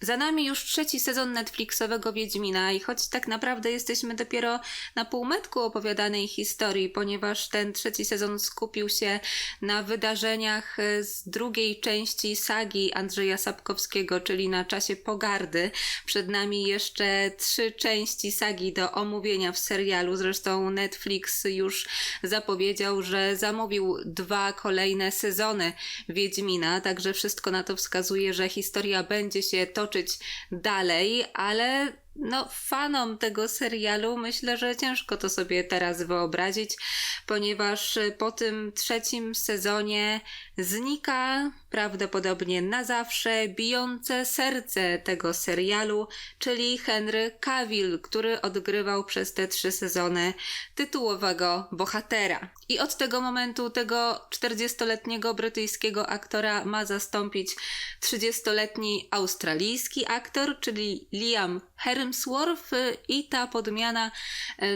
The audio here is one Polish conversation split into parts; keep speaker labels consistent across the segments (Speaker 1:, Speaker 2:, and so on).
Speaker 1: Za nami już trzeci sezon Netflixowego Wiedźmina i choć tak naprawdę jesteśmy dopiero na półmetku opowiadanej historii, ponieważ ten trzeci sezon skupił się na wydarzeniach e, z drugiej części sagi Andrzeja Sapkowskiego, czyli na czasie pogardy. Przed nami jeszcze trzy części sagi do omówienia w serialu. Zresztą Netflix już zapowiedział, że zamówił dwa kolejne sezony Wiedźmina, także wszystko na to wskazuje, że historia będzie się toczyć dalej, ale no, fanom tego serialu myślę, że ciężko to sobie teraz wyobrazić, ponieważ po tym trzecim sezonie znika prawdopodobnie na zawsze bijące serce tego serialu, czyli Henry Cavill, który odgrywał przez te trzy sezony tytułowego bohatera. I od tego momentu tego 40-letniego brytyjskiego aktora ma zastąpić 30-letni australijski aktor, czyli Liam Hemsworth i ta podmiana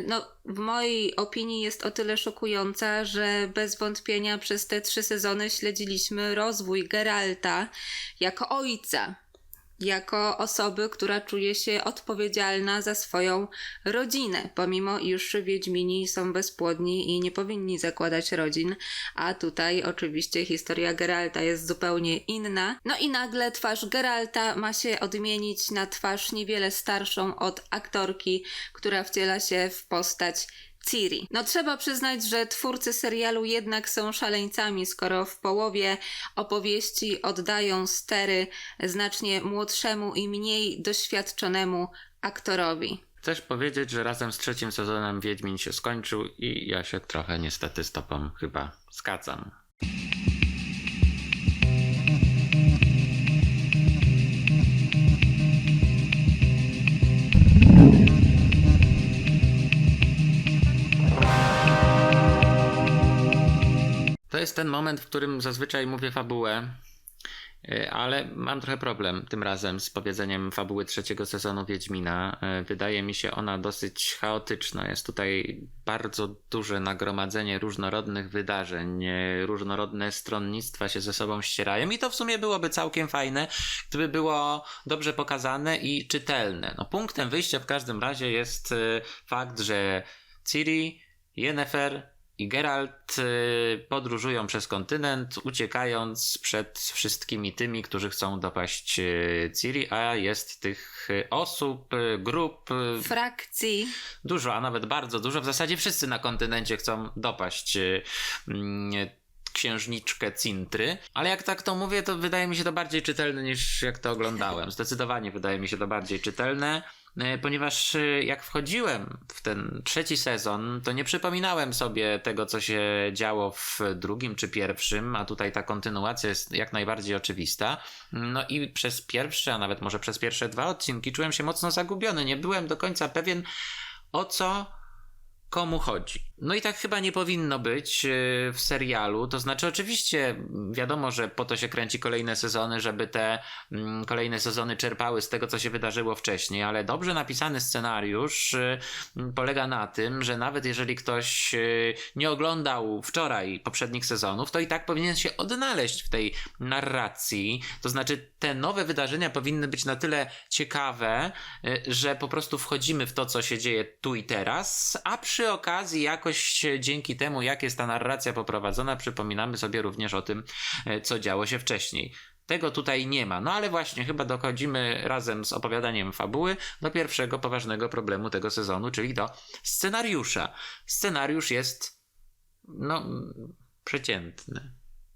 Speaker 1: no, w mojej opinii jest o tyle szokująca, że bez wątpienia przez te trzy sezony śledziliśmy rozwój Geralta jako ojca, jako osoby, która czuje się odpowiedzialna za swoją rodzinę, pomimo iż Wiedźmini są bezpłodni i nie powinni zakładać rodzin, a tutaj oczywiście historia Geralta jest zupełnie inna. No i nagle twarz Geralta ma się odmienić na twarz niewiele starszą od aktorki, która wciela się w postać Ciri. No trzeba przyznać, że twórcy serialu jednak są szaleńcami, skoro w połowie opowieści oddają stery znacznie młodszemu i mniej doświadczonemu aktorowi.
Speaker 2: Chcesz powiedzieć, że razem z trzecim sezonem Wiedźmin się skończył i ja się trochę niestety z tobą chyba zgadzam. Jest ten moment, w którym zazwyczaj mówię fabułę, y, ale mam trochę problem tym razem z powiedzeniem fabuły trzeciego sezonu Wiedźmina. Y, Wydaje mi się ona dosyć chaotyczna. Jest tutaj bardzo duże nagromadzenie różnorodnych wydarzeń, y, różnorodne stronnictwa się ze sobą ścierają i to w sumie byłoby całkiem fajne, gdyby było dobrze pokazane i czytelne. No, punktem wyjścia w każdym razie jest fakt, że Ciri, Yennefer i Geralt y, podróżują przez kontynent, uciekając przed wszystkimi tymi, którzy chcą dopaść y, Ciri, a jest tych y, osób, grup
Speaker 1: Frakcji.
Speaker 2: dużo, a nawet bardzo dużo. W zasadzie wszyscy na kontynencie chcą dopaść mm, księżniczkę Cintry, ale jak tak to mówię, to wydaje mi się to bardziej czytelne niż jak to oglądałem. Zdecydowanie wydaje mi się to bardziej czytelne. Y, Ponieważ y, jak wchodziłem w ten trzeci sezon, to nie przypominałem sobie tego, co się działo w drugim czy pierwszym, a tutaj ta kontynuacja jest jak najbardziej oczywista. No i przez pierwsze, a nawet może przez pierwsze dwa odcinki czułem się mocno zagubiony. Nie byłem do końca pewien, o co komu chodzi. No i tak chyba nie powinno być yy, w serialu. To znaczy, oczywiście wiadomo, że po to się kręci kolejne sezony, żeby te mm, kolejne sezony czerpały z tego, co się wydarzyło wcześniej, ale dobrze napisany scenariusz yy, polega na tym, że nawet jeżeli ktoś yy, nie oglądał wczoraj poprzednich sezonów, to i tak powinien się odnaleźć w tej narracji. To znaczy, te nowe wydarzenia powinny być na tyle ciekawe, że po prostu wchodzimy w to, co się dzieje tu i teraz, a przy okazji jakoś dzięki temu, jak jest ta narracja poprowadzona, przypominamy sobie również o tym, e, co działo się wcześniej. Tego tutaj nie ma. No ale właśnie, chyba dochodzimy razem z opowiadaniem fabuły do pierwszego poważnego problemu tego sezonu, czyli do scenariusza. Scenariusz jest, no, przeciętny.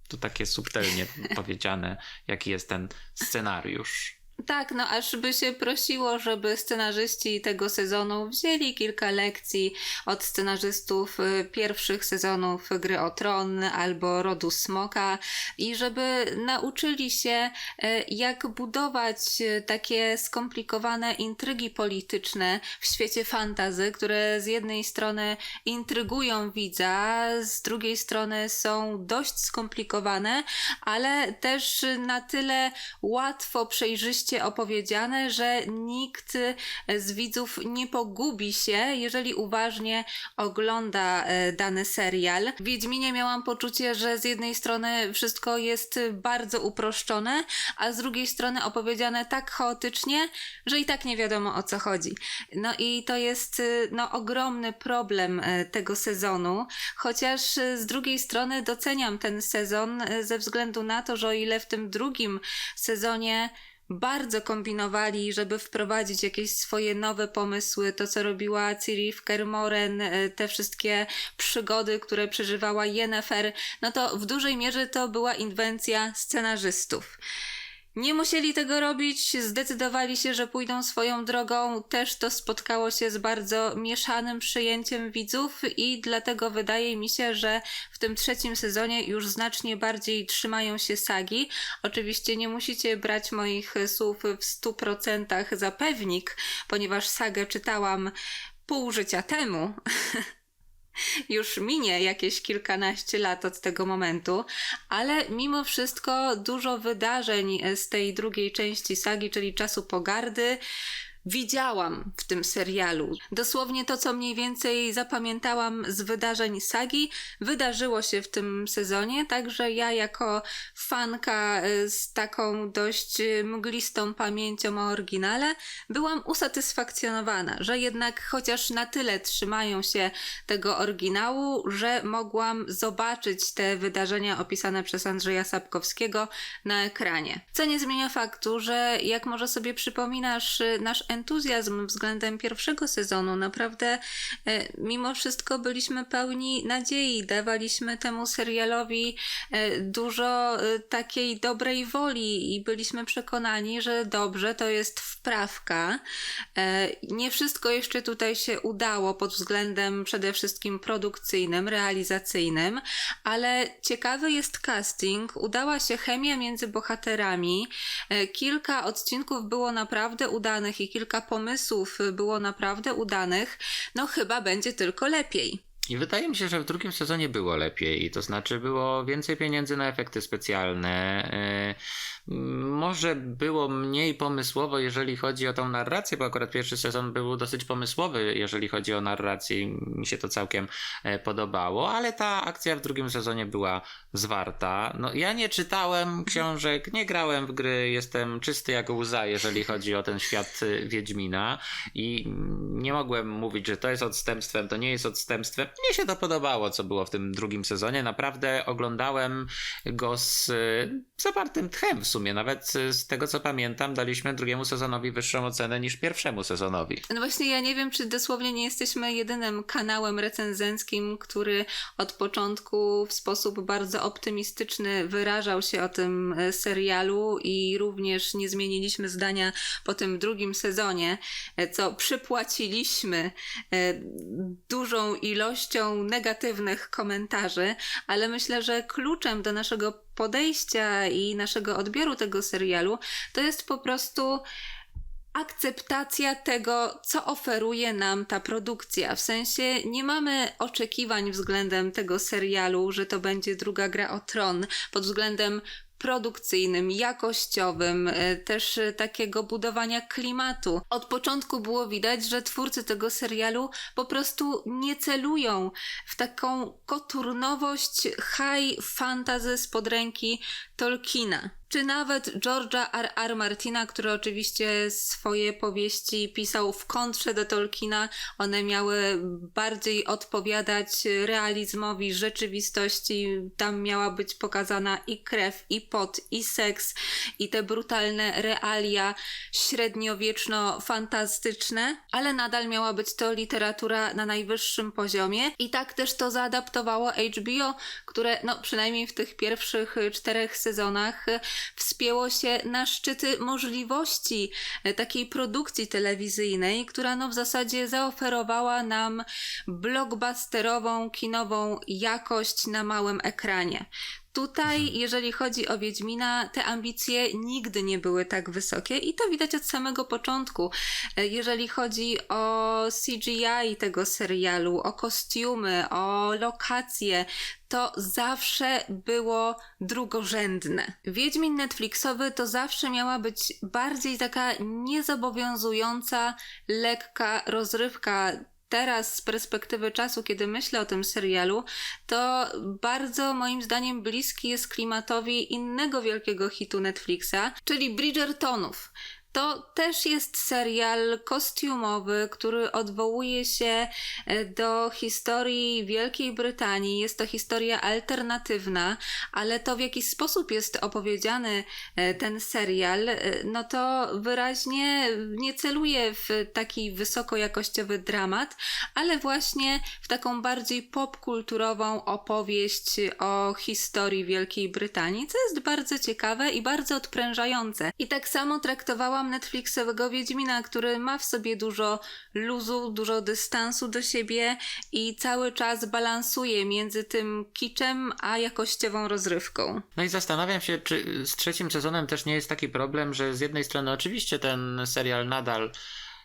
Speaker 2: To takie subtelnie powiedziane, jaki jest ten scenariusz.
Speaker 1: Tak, no aż by się prosiło, żeby scenarzyści tego sezonu wzięli kilka lekcji od scenarzystów y, pierwszych sezonów Gry o Tron albo Rodu Smoka i żeby nauczyli się, y, jak budować y, takie skomplikowane intrygi polityczne w świecie fantazy, które z jednej strony intrygują widza, z drugiej strony są dość skomplikowane, ale też na tyle łatwo przejrzyście opowiedziane, że nikt e, z widzów nie pogubi się, jeżeli uważnie ogląda e, dany serial. W Wiedźminie miałam poczucie, że z jednej strony wszystko jest bardzo uproszczone, a z drugiej strony opowiedziane tak chaotycznie, że i tak nie wiadomo o co chodzi. No i to jest y, no, ogromny problem e, tego sezonu, chociaż z drugiej strony doceniam ten sezon ze względu na to, że o ile w tym drugim sezonie bardzo kombinowali, żeby wprowadzić jakieś swoje nowe pomysły, to co robiła Ciri w Kermoren, e, te wszystkie przygody, które przeżywała Yennefer, no to w dużej mierze to była inwencja scenarzystów. Nie musieli tego robić, zdecydowali się, że pójdą swoją drogą. Też to spotkało się z bardzo mieszanym przyjęciem widzów, i dlatego wydaje mi się, że w tym trzecim sezonie już znacznie bardziej trzymają się sagi. Oczywiście nie musicie brać moich słów w 100% za pewnik, ponieważ sagę czytałam pół życia temu. już minie jakieś kilkanaście lat od tego momentu, ale mimo wszystko dużo wydarzeń z tej drugiej części sagi, czyli czasu pogardy, widziałam w tym serialu. Dosłownie to, co mniej więcej zapamiętałam z wydarzeń sagi, wydarzyło się w tym sezonie, także ja jako fanka y, z taką dość y, mglistą pamięcią o oryginale, byłam usatysfakcjonowana, że jednak chociaż na tyle trzymają się tego oryginału, że mogłam zobaczyć te wydarzenia opisane przez Andrzeja Sapkowskiego na ekranie. Co nie zmienia faktu, że jak może sobie przypominasz y, nasz entuzjazm względem pierwszego sezonu. Naprawdę, e, mimo wszystko, byliśmy pełni nadziei, dawaliśmy temu serialowi e, dużo e, takiej dobrej woli i byliśmy przekonani, że dobrze, to jest wprawka. Nie wszystko jeszcze tutaj się udało pod względem przede wszystkim produkcyjnym, realizacyjnym, ale ciekawy jest casting, udała się chemia między bohaterami. Kilka odcinków było naprawdę udanych i kilka pomysłów było naprawdę udanych, no chyba będzie tylko lepiej.
Speaker 2: I wydaje mi się, że w drugim sezonie było lepiej. To znaczy było więcej pieniędzy na efekty specjalne. Yy, może było mniej pomysłowo, jeżeli chodzi o tą narrację, bo akurat pierwszy sezon był dosyć pomysłowy, jeżeli chodzi o narrację i mi się to całkiem e, podobało, ale ta akcja w drugim sezonie była zwarta. No, ja nie czytałem książek, nie grałem w gry, jestem czysty jak łza, jeżeli chodzi o ten świat y, Wiedźmina i nie mogłem mówić, że to jest odstępstwem, to nie jest odstępstwem. Mnie się to podobało, co było w tym drugim sezonie. Naprawdę oglądałem go z y, zapartym tchem w sumie. Nawet y, z tego, co pamiętam, daliśmy drugiemu sezonowi wyższą ocenę niż pierwszemu sezonowi.
Speaker 1: No właśnie, ja nie wiem, czy dosłownie nie jesteśmy jedynym kanałem recenzenckim, który od początku w sposób bardzo optymistyczny wyrażał się o tym e, serialu i również nie zmieniliśmy zdania po tym drugim sezonie, e, co przypłaciliśmy e, dużą ilością negatywnych komentarzy, ale myślę, że kluczem do naszego podejścia i naszego odbioru tego serialu to jest po prostu akceptacja tego, co oferuje nam ta produkcja. W sensie nie mamy oczekiwań względem tego serialu, że to będzie druga gra o tron, pod względem produkcyjnym, jakościowym, e, też e, takiego budowania klimatu. Od początku było widać, że twórcy tego serialu po prostu nie celują w taką koturnowość high fantasy spod ręki Tolkiena czy nawet George'a R. R. Martina, który oczywiście swoje powieści pisał w kontrze do Tolkiena. One miały bardziej odpowiadać realizmowi rzeczywistości. Tam miała być pokazana i krew, i pot, i seks, i te brutalne realia średniowieczno-fantastyczne, ale nadal miała być to literatura na najwyższym poziomie. I tak też to zaadaptowało HBO, które no przynajmniej w tych pierwszych czterech sezonach wspięło się na szczyty możliwości e, takiej produkcji telewizyjnej, która no w zasadzie zaoferowała nam blockbusterową, kinową jakość na małym ekranie. Tutaj, jeżeli chodzi o Wiedźmina, te ambicje nigdy nie były tak wysokie i to widać od samego początku. E, Jeżeli chodzi o CGI tego serialu, o kostiumy, o lokacje, to zawsze było drugorzędne. Wiedźmin Netflixowy to zawsze miała być bardziej taka niezobowiązująca, lekka rozrywka. Teraz, z perspektywy czasu, kiedy myślę o tym serialu, to bardzo moim zdaniem bliski jest klimatowi innego wielkiego hitu Netflixa, czyli Bridgertonów. To też jest serial kostiumowy, który odwołuje się e, do historii Wielkiej Brytanii. Jest to historia alternatywna, ale to w jaki sposób jest opowiedziany e, ten serial, e, no to wyraźnie nie celuje w taki wysokojakościowy dramat, ale właśnie w taką bardziej popkulturową opowieść o historii Wielkiej Brytanii, co jest bardzo ciekawe i bardzo odprężające. I tak samo traktowałam Netflixowego Wiedźmina, który ma w sobie dużo luzu, dużo dystansu do siebie i cały czas balansuje między tym kiczem a jakościową rozrywką.
Speaker 2: No i zastanawiam się, czy z trzecim sezonem też nie jest taki problem, że z jednej strony oczywiście ten serial nadal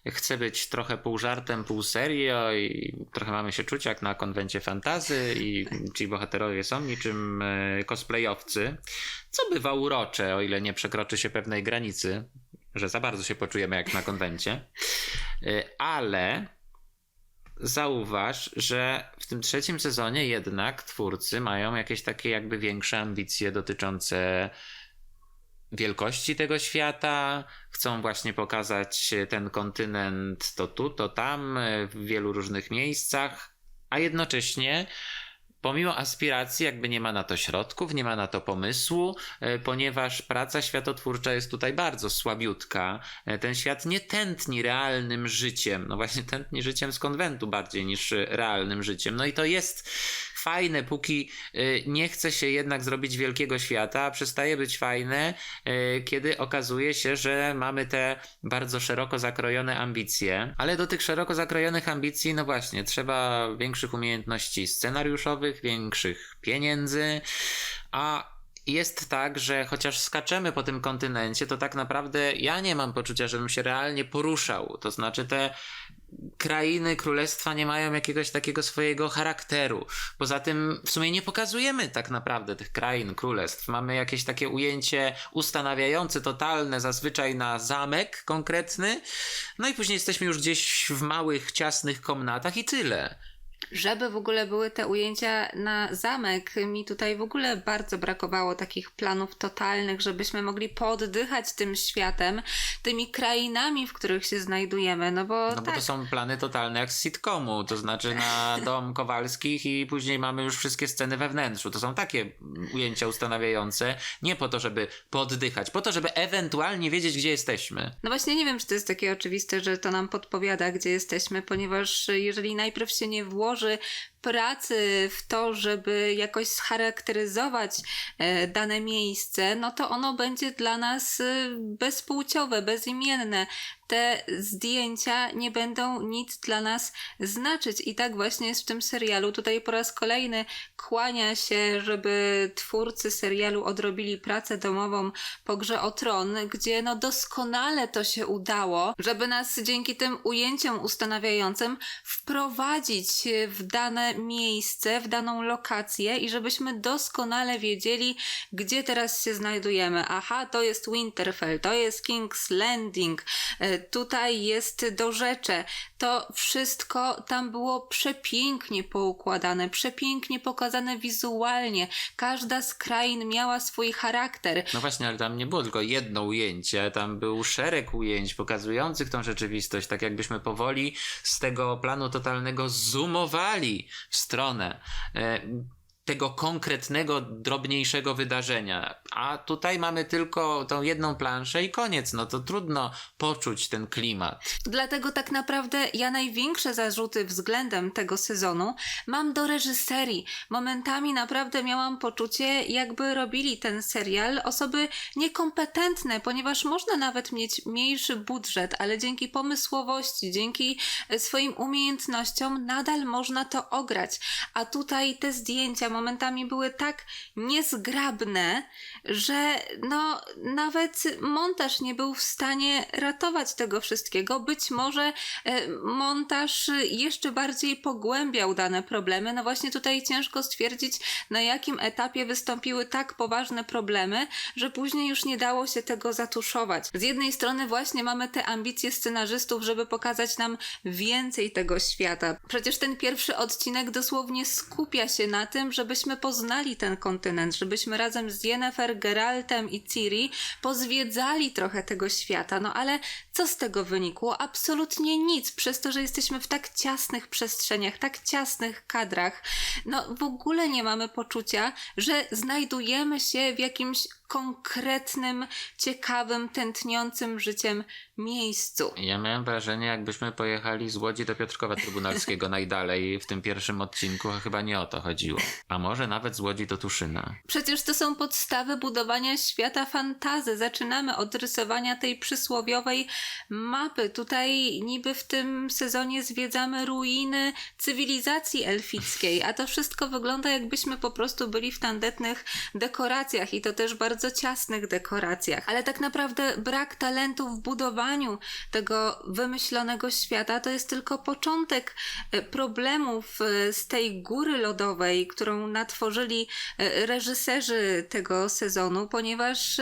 Speaker 2: chce być trochę pół żartem, pół serio i trochę mamy się czuć jak na konwencie fantazy i ci bohaterowie są niczym e, cosplayowcy, co bywa urocze, o ile nie przekroczy się pewnej granicy, że za bardzo się poczujemy jak na konwencie. E, Ale zauważ, że w tym trzecim sezonie jednak twórcy mają jakieś takie jakby większe ambicje dotyczące wielkości tego świata, chcą właśnie pokazać ten kontynent to tu, to tam, w wielu różnych miejscach, a jednocześnie pomimo aspiracji, jakby nie ma na to środków, nie ma na to pomysłu, e, ponieważ praca światotwórcza jest tutaj bardzo słabiutka. E, Ten świat nie tętni realnym życiem, no właśnie tętni życiem z konwentu bardziej niż realnym życiem. No i to jest fajne, póki y, nie chce się jednak zrobić wielkiego świata, a przestaje być fajne, y, kiedy okazuje się, że mamy te bardzo szeroko zakrojone ambicje, ale do tych szeroko zakrojonych ambicji, no właśnie, trzeba większych umiejętności scenariuszowych, większych pieniędzy, a jest tak, że chociaż skaczemy po tym kontynencie, to tak naprawdę ja nie mam poczucia, żebym się realnie poruszał. To znaczy te krainy, królestwa nie mają jakiegoś takiego swojego charakteru. Poza tym w sumie nie pokazujemy tak naprawdę tych krain, królestw. Mamy jakieś takie ujęcie ustanawiające, totalne, zazwyczaj na zamek konkretny. No i później jesteśmy już gdzieś w małych, ciasnych komnatach i tyle.
Speaker 1: Żeby w ogóle były te ujęcia na zamek, mi tutaj w ogóle bardzo brakowało takich planów totalnych, żebyśmy mogli poddychać tym światem, tymi krainami, w których się znajdujemy, no bo
Speaker 2: No bo
Speaker 1: tak,
Speaker 2: to są plany totalne jak z sitcomu, to znaczy na dom Kowalskich i później mamy już wszystkie sceny we wnętrzu. To są takie ujęcia ustanawiające, nie po to, żeby poddychać, po to, żeby ewentualnie wiedzieć, gdzie jesteśmy.
Speaker 1: No właśnie nie wiem, czy to jest takie oczywiste, że to nam podpowiada, gdzie jesteśmy, ponieważ jeżeli najpierw się nie włoży pracy w to, żeby jakoś scharakteryzować e, dane miejsce, no to ono będzie dla nas e, bezpłciowe, bezimienne. Te zdjęcia nie będą nic dla nas znaczyć. I tak właśnie jest w tym serialu. Tutaj po raz kolejny kłania się, żeby twórcy serialu odrobili pracę domową po grze o tron, gdzie no doskonale to się udało, żeby nas dzięki tym ujęciom ustanawiającym wprowadzić w dane miejsce, w daną lokację i żebyśmy doskonale wiedzieli, gdzie teraz się znajdujemy. Aha, to jest Winterfell, to jest King's Landing, e, tutaj jest Dorzecze. To wszystko tam było przepięknie poukładane, przepięknie pokazane wizualnie. Każda z krain miała swój charakter.
Speaker 2: No właśnie, ale tam nie było tylko jedno ujęcie, tam był szereg ujęć pokazujących tą rzeczywistość, tak jakbyśmy powoli z tego planu totalnego zoomowali w stronę. Tego konkretnego, drobniejszego wydarzenia. A tutaj mamy tylko tą jedną planszę i koniec. No to trudno poczuć ten klimat.
Speaker 1: Dlatego tak naprawdę ja największe zarzuty względem tego sezonu mam do reżyserii. Momentami naprawdę miałam poczucie, jakby robili ten serial osoby niekompetentne, ponieważ można nawet mieć mniejszy budżet, ale dzięki pomysłowości, dzięki e, swoim umiejętnościom nadal można to ograć. A tutaj te zdjęcia momentami były tak niezgrabne, że no nawet montaż nie był w stanie ratować tego wszystkiego. Być może e, montaż jeszcze bardziej pogłębiał dane problemy. No właśnie tutaj ciężko stwierdzić, na jakim etapie wystąpiły tak poważne problemy, że później już nie dało się tego zatuszować. Z jednej strony właśnie mamy te ambicje scenarzystów, żeby pokazać nam więcej tego świata. Przecież ten pierwszy odcinek dosłownie skupia się na tym, żebyśmy poznali ten kontynent, żebyśmy razem z Yennefer, Geraltem i Ciri pozwiedzali trochę tego świata. No ale co z tego wynikło? Absolutnie nic, przez to, że jesteśmy w tak ciasnych przestrzeniach, tak ciasnych kadrach. No w ogóle nie mamy poczucia, że znajdujemy się w jakimś konkretnym, ciekawym, tętniącym życiem miejscu.
Speaker 2: Ja miałem wrażenie, jakbyśmy pojechali z Łodzi do Piotrkowa Trybunalskiego najdalej w tym pierwszym odcinku, a chyba nie o to chodziło. A może nawet z Łodzi do Tuszyna.
Speaker 1: Przecież to są podstawy budowania świata fantazy. Zaczynamy od rysowania tej przysłowiowej mapy. Tutaj niby w tym sezonie zwiedzamy ruiny cywilizacji elfickiej, a to wszystko wygląda jakbyśmy po prostu byli w tandetnych dekoracjach i to też bardzo ciasnych dekoracjach. Ale tak naprawdę brak talentu w budowaniu tego wymyślonego świata to jest tylko początek e, problemów e, z tej góry lodowej, którą natworzyli e, reżyserzy tego sezonu, ponieważ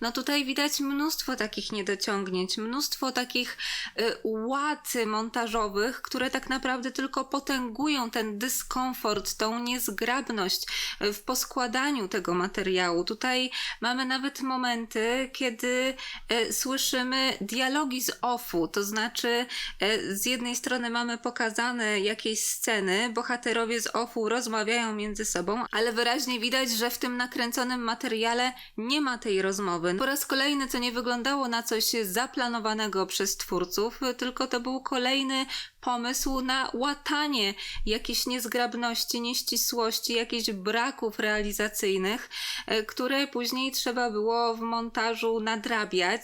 Speaker 1: no tutaj widać mnóstwo takich niedociągnięć, mnóstwo takich e, ład montażowych, które tak naprawdę tylko potęgują ten dyskomfort, tą niezgrabność e, w poskładaniu tego materiału. Tutaj mamy nawet momenty, kiedy e, słyszymy dialogi z offu, to znaczy z jednej strony mamy pokazane jakieś sceny, bohaterowie z offu rozmawiają między sobą, ale wyraźnie widać, że w tym nakręconym materiale nie ma tej rozmowy. Po raz kolejny to nie wyglądało na coś zaplanowanego przez twórców, tylko to był kolejny pomysł na łatanie jakichś niezgrabności, nieścisłości, jakichś braków realizacyjnych, e, które później trzeba było w montażu nadrabiać.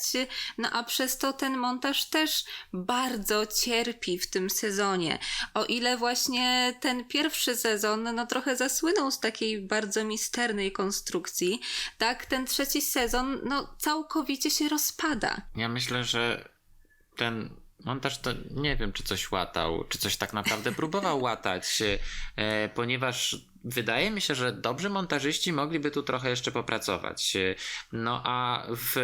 Speaker 1: No a przez to ten montaż też bardzo cierpi w tym sezonie. O ile właśnie ten pierwszy sezon no trochę zasłynął z takiej bardzo misternej konstrukcji, tak ten trzeci sezon no całkowicie się rozpada.
Speaker 2: Ja myślę, że ten montaż to nie wiem, czy coś łatał, czy coś tak naprawdę próbował łatać, e, ponieważ wydaje mi się, że dobrzy montażyści mogliby tu trochę jeszcze popracować. E, No a w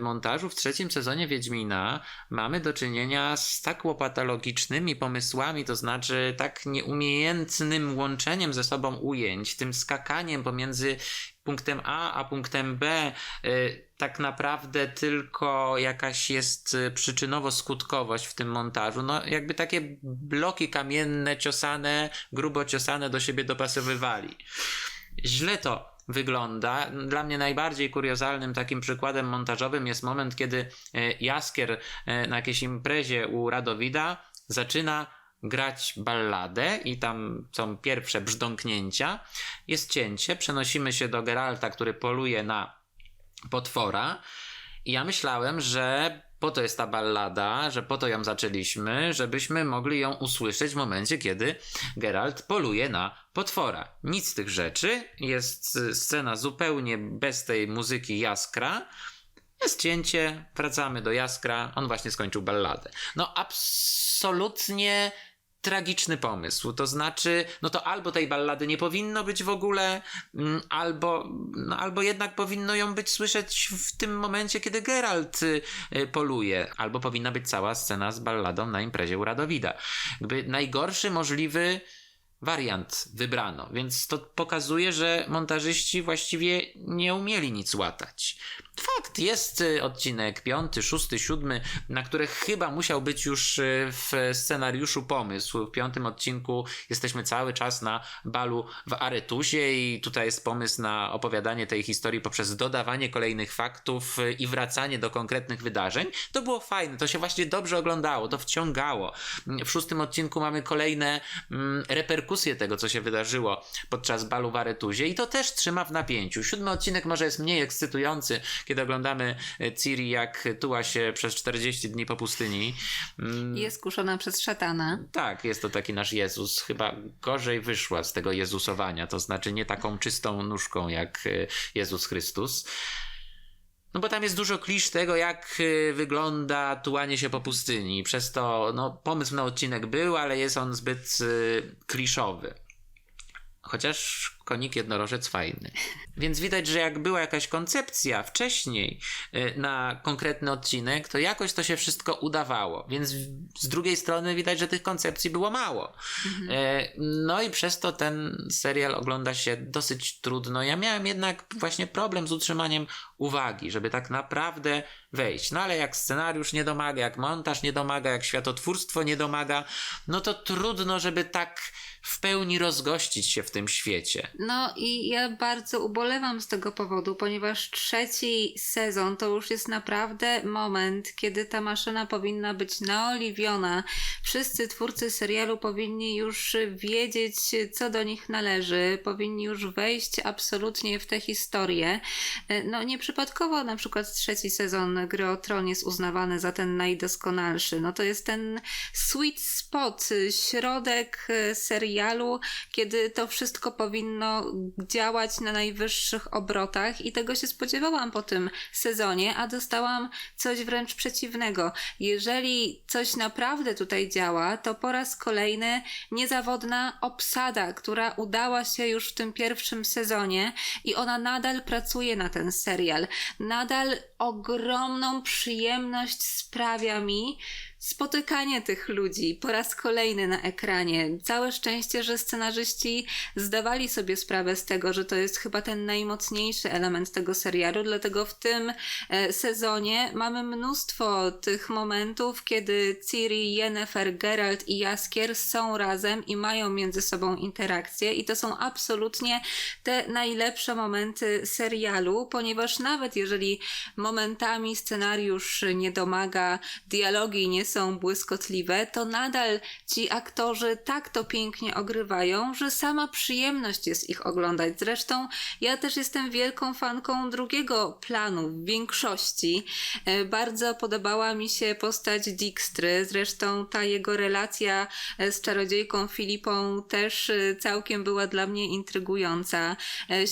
Speaker 2: montażu w trzecim sezonie Wiedźmina mamy do czynienia z tak łopatologicznymi pomysłami, to znaczy tak nieumiejętnym łączeniem ze sobą ujęć, tym skakaniem pomiędzy punktem A a punktem B, y, tak naprawdę tylko jakaś jest y, przyczynowo-skutkowość w tym montażu. No, jakby takie bloki kamienne, ciosane, grubo ciosane do siebie dopasowywali. Źle to wygląda. Dla mnie najbardziej kuriozalnym takim przykładem montażowym jest moment, kiedy y, Jaskier na jakiejś imprezie u Radowida zaczyna grać balladę i tam są pierwsze brzdąknięcia. Jest cięcie, przenosimy się do Geralta, który poluje na potwora. I ja myślałem, że po to jest ta ballada, że po to ją zaczęliśmy, żebyśmy mogli ją usłyszeć w momencie, kiedy Geralt poluje na potwora. Nic z tych rzeczy. Jest scena zupełnie bez tej muzyki jaskra. Jest cięcie, wracamy do jaskra. On właśnie skończył balladę. No, absolutnie tragiczny pomysł. To znaczy, no to albo tej ballady nie powinno być w ogóle, mm, albo, no, albo jednak powinno ją być słyszeć w tym momencie, kiedy Geralt y, poluje, albo powinna być cała scena z balladą na imprezie u Radowida. Jakby najgorszy możliwy wariant wybrano, więc to pokazuje, że montażyści właściwie nie umieli nic łatać. Fakt, jest y, odcinek piąty, szósty, siódmy, na które chyba musiał być już y, w scenariuszu pomysł. W piątym odcinku jesteśmy cały czas na balu w Aretusie i tutaj jest pomysł na opowiadanie tej historii poprzez dodawanie kolejnych faktów y, i wracanie do konkretnych wydarzeń. To było fajne, to się właśnie dobrze oglądało, to wciągało. W szóstym odcinku mamy kolejne mm, reperkusje tego, co się wydarzyło podczas balu w Aretuzie i to też trzyma w napięciu. Siódmy odcinek może jest mniej ekscytujący, kiedy oglądamy e, Ciri, jak tuła się przez 40 dni po pustyni. Mm,
Speaker 1: Jest kuszona przez szatana.
Speaker 2: tak, jest to taki nasz Jezus. Chyba gorzej wyszła z tego Jezusowania, to znaczy nie taką czystą nóżką jak e, Jezus Chrystus. No bo tam jest dużo klisz tego, jak e, wygląda tułanie się po pustyni. Przez to, no, pomysł na odcinek był, ale jest on zbyt e, kliszowy. Chociaż konik jednorożec fajny. Więc widać, że jak była jakaś koncepcja wcześniej y, na konkretny odcinek, to jakoś to się wszystko udawało. Więc z drugiej strony widać, że tych koncepcji było mało. E, No i przez to ten serial ogląda się dosyć trudno. Ja miałem jednak właśnie problem z utrzymaniem uwagi, żeby tak naprawdę wejść. No ale jak scenariusz nie domaga, jak montaż nie domaga, jak światotwórstwo nie domaga, no to trudno, żeby tak w pełni rozgościć się w tym świecie.
Speaker 1: No i ja bardzo ubolewam z tego powodu, ponieważ trzeci sezon to już jest naprawdę moment, kiedy ta maszyna powinna być naoliwiona. Wszyscy twórcy serialu powinni już wiedzieć, co do nich należy, powinni już wejść absolutnie w tę historię. No nieprzypadkowo na przykład trzeci sezon Gry o Tron jest uznawany za ten najdoskonalszy. No to jest ten sweet spot, środek e, serialu, kiedy to wszystko powinno działać na najwyższych obrotach i tego się spodziewałam po tym sezonie, a dostałam coś wręcz przeciwnego. Jeżeli coś naprawdę tutaj działa, to po raz kolejny niezawodna obsada, która udała się już w tym pierwszym sezonie i ona nadal pracuje na ten serial. Nadal ogromną przyjemność sprawia mi spotykanie tych ludzi po raz kolejny na ekranie. Całe szczęście, że scenarzyści zdawali sobie sprawę z tego, że to jest chyba ten najmocniejszy element tego serialu, dlatego w tym e, sezonie mamy mnóstwo tych momentów, kiedy Ciri, Yennefer, Geralt i Jaskier są razem i mają między sobą interakcje i to są absolutnie te najlepsze momenty serialu, ponieważ nawet jeżeli momentami scenariusz nie domaga, dialogi nie są błyskotliwe, to nadal ci aktorzy tak to pięknie ogrywają, że sama przyjemność jest ich oglądać. Zresztą ja też jestem wielką fanką drugiego planu w większości. E, Bardzo podobała mi się postać Dijkstry, zresztą ta jego relacja e, z czarodziejką Filipą też e, całkiem była dla mnie intrygująca.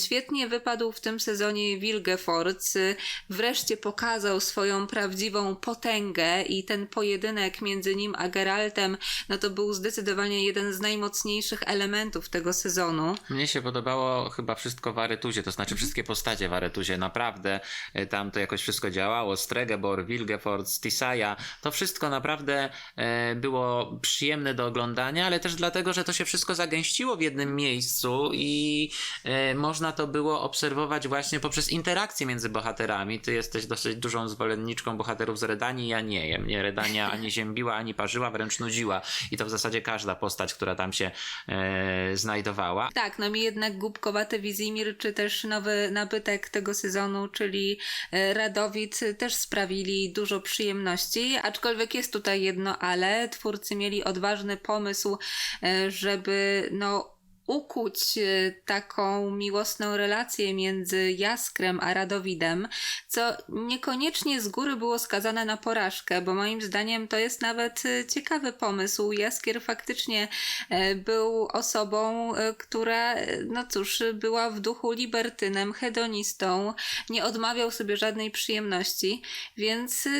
Speaker 1: Świetnie wypadł w tym sezonie Wilgefortz, wreszcie pokazał swoją prawdziwą potęgę i ten pojedynek między nim a Geraltem, no to był zdecydowanie jeden z najmocniejszych elementów tego sezonu.
Speaker 2: Mnie się podobało chyba wszystko w Aretuzie, to znaczy wszystkie postacie w Aretuzie. Naprawdę e, tam to jakoś wszystko działało. Stregebor, Wilgefort, Tisaya. To wszystko naprawdę e, było przyjemne do oglądania, ale też dlatego, że to się wszystko zagęściło w jednym miejscu i e, można to było obserwować właśnie poprzez interakcje między bohaterami. Ty jesteś dosyć dużą zwolenniczką bohaterów z Redanii, ja nie. Mnie Redania ani ziębiła, ani parzyła, wręcz nudziła. I to w zasadzie każda postać, która tam się e, znajdowała.
Speaker 1: Tak, no mi jednak głupkowaty Wizimir, czy też nowy nabytek tego sezonu, czyli e, Radowid, też sprawili dużo przyjemności, aczkolwiek jest tutaj jedno ale. Twórcy mieli odważny pomysł, e, żeby no ukuć e, taką miłosną relację między Jaskrem a Radowidem, co niekoniecznie z góry było skazane na porażkę, bo moim zdaniem to jest nawet e, ciekawy pomysł. Jaskier faktycznie e, był osobą, e, która, e, no cóż, była w duchu libertynem, hedonistą, nie odmawiał sobie żadnej przyjemności, więc e,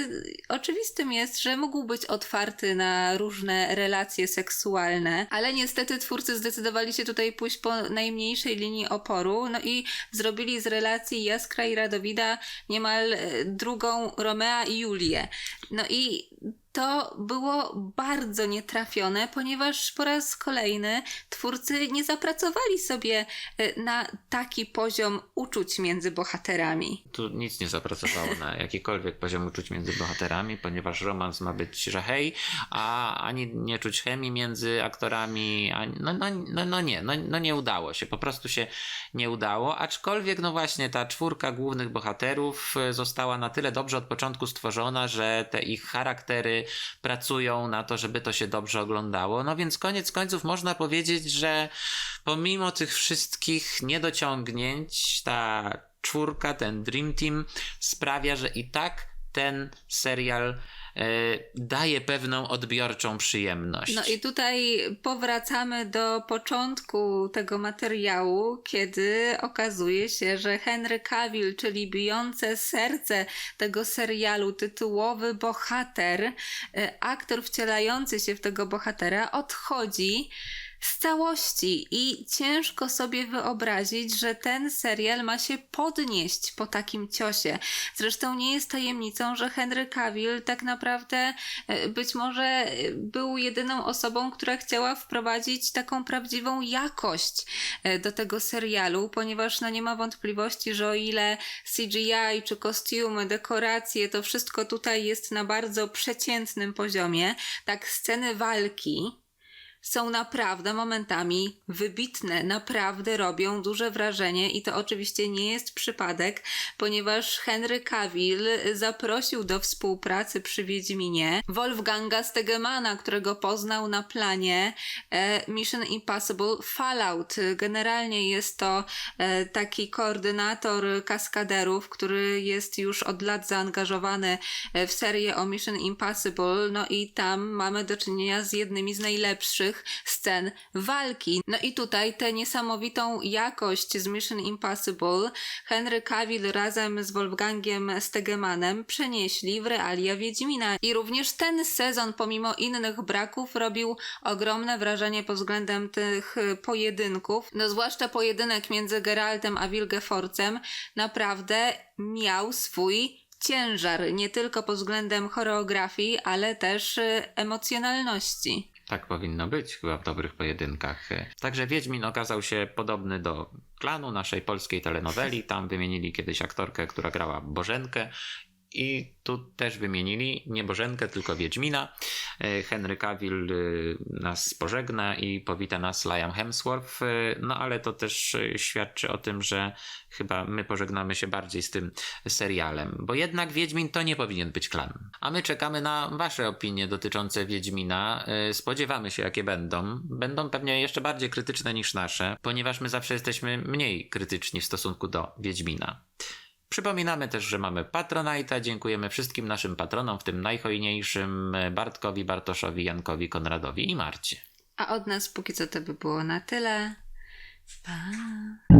Speaker 1: oczywistym jest, że mógł być otwarty na różne relacje seksualne, ale niestety twórcy zdecydowali się tutaj pójść po najmniejszej linii oporu, no i zrobili z relacji Jaskra i Radowida niemal e, drugą Romea i Julię. No i to było bardzo nietrafione, ponieważ po raz kolejny twórcy nie zapracowali sobie e, na taki poziom uczuć między bohaterami.
Speaker 2: tu nic nie zapracowało na jakikolwiek poziom uczuć między bohaterami, ponieważ romans ma być że hej, a ani nie czuć chemii między aktorami, ani, no, no, no, no nie, no, no nie udało się, po prostu się nie udało, aczkolwiek no właśnie ta czwórka głównych bohaterów e, została na tyle dobrze od początku stworzona, że te ich charaktery pracują na to, żeby to się dobrze oglądało. No więc koniec końców można powiedzieć, że pomimo tych wszystkich niedociągnięć, ta czwórka, ten Dream Team sprawia, że i tak ten serial daje pewną odbiorczą przyjemność.
Speaker 1: No i tutaj powracamy do początku tego materiału, kiedy okazuje się, że Henry Cavill, czyli bijące serce tego serialu, tytułowy bohater, e, aktor wcielający się w tego bohatera, odchodzi z całości i ciężko sobie wyobrazić, że ten serial ma się podnieść po takim ciosie. Zresztą nie jest tajemnicą, że Henry Cavill tak naprawdę e, być może e, był jedyną osobą, która chciała wprowadzić taką prawdziwą jakość e, do tego serialu, ponieważ no nie ma wątpliwości, że o ile CGI czy kostiumy, dekoracje, to wszystko tutaj jest na bardzo przeciętnym poziomie, tak sceny walki są naprawdę momentami wybitne, naprawdę robią duże wrażenie i to oczywiście nie jest przypadek, ponieważ Henry Cavill zaprosił do współpracy przy Wiedźminie Wolfganga Stegemana, którego poznał na planie e, Mission Impossible Fallout. Generalnie jest to e, taki koordynator kaskaderów, który jest już od lat zaangażowany e, w serię o Mission Impossible, no i tam mamy do czynienia z jednymi z najlepszych scen walki. No i tutaj tę niesamowitą jakość z Mission Impossible Henry Cavill razem z Wolfgangiem Stegemanem przenieśli w realia Wiedźmina. I również ten sezon, pomimo innych braków, robił ogromne wrażenie pod względem tych pojedynków. No zwłaszcza pojedynek między Geraltem a Wilgeforcem naprawdę miał swój ciężar, nie tylko pod względem choreografii, ale też y, emocjonalności.
Speaker 2: Tak powinno być chyba w dobrych pojedynkach. Także Wiedźmin okazał się podobny do klanu naszej polskiej telenoweli. Tam wymienili kiedyś aktorkę, która grała Bożenkę. I tu też wymienili nie Bożenkę, tylko Wiedźmina. E, Henry Cavill e, nas pożegna i powita nas Liam Hemsworth. E, No ale to też świadczy o tym, że chyba my pożegnamy się bardziej z tym serialem. Bo jednak Wiedźmin to nie powinien być klan. A my czekamy na Wasze opinie dotyczące Wiedźmina. Spodziewamy się, jakie będą. Będą pewnie jeszcze bardziej krytyczne niż nasze, ponieważ my zawsze jesteśmy mniej krytyczni w stosunku do Wiedźmina. Przypominamy też, że mamy Patronite'a. Dziękujemy wszystkim naszym patronom, w tym najhojniejszym e, Bartkowi, Bartoszowi, Jankowi, Konradowi i Marcie.
Speaker 1: A od nas póki co to by było na tyle. Pa!